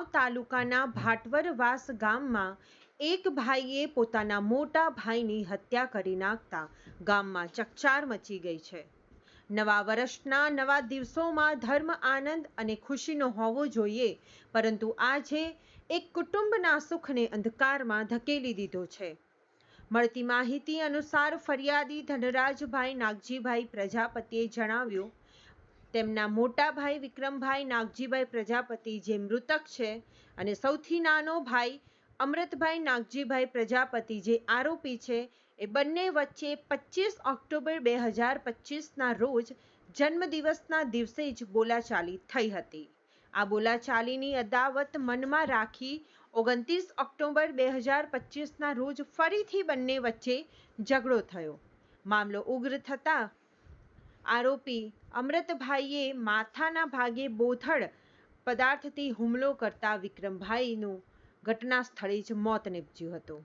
વાવ તાલુકાના ભાટવરવાસ ગામમાં એક ભાઈએ પોતાના મોટા ભાઈની હત્યા કરી નાખતા ગામમાં ચકચાર મચી ગઈ છે. નવા વર્ષના નવા દિવસોમાં ધર્મ આનંદ અને ખુશીનો હોવો જોઈએ, પરંતુ આજે એક કુટુંબના સુખને અંધકારમાં ધકેલી દીધો છે. મળતી માહિતી અનુસાર ફરિયાદી ધનરાજભાઈ નાગજીભાઈ પ્રજાપતિએ જણાવ્યું તેમના મોટા ભાઈ વિક્રમભાઈ નાગજીભાઈ પ્રજાપતિ જે મૃતક છે અને સૌથી નાનો ભાઈ અમૃતભાઈ નાગજીભાઈ પ્રજાપતિ જે આરોપી છે, એ બંને વચ્ચે પચીસ ઓક્ટોબર બે હજાર પચીસના રોજ જન્મદિવસના દિવસે જ બોલાચાલી થઈ હતી. આ બોલાચાલીની અદાવત મનમાં રાખી ઓગણત્રીસ ઓક્ટોબર બે હજાર પચીસના રોજ ફરીથી બંને વચ્ચે ઝઘડો થયો. મામલો ઉગ્ર થતાં આરોપી અમૃતભાઈએ માથાના ભાગે બોથડ પદાર્થથી હુમલો કરતા વિક્રમભાઈનું ઘટના સ્થળે જ મોત નીપજ્યું હતું.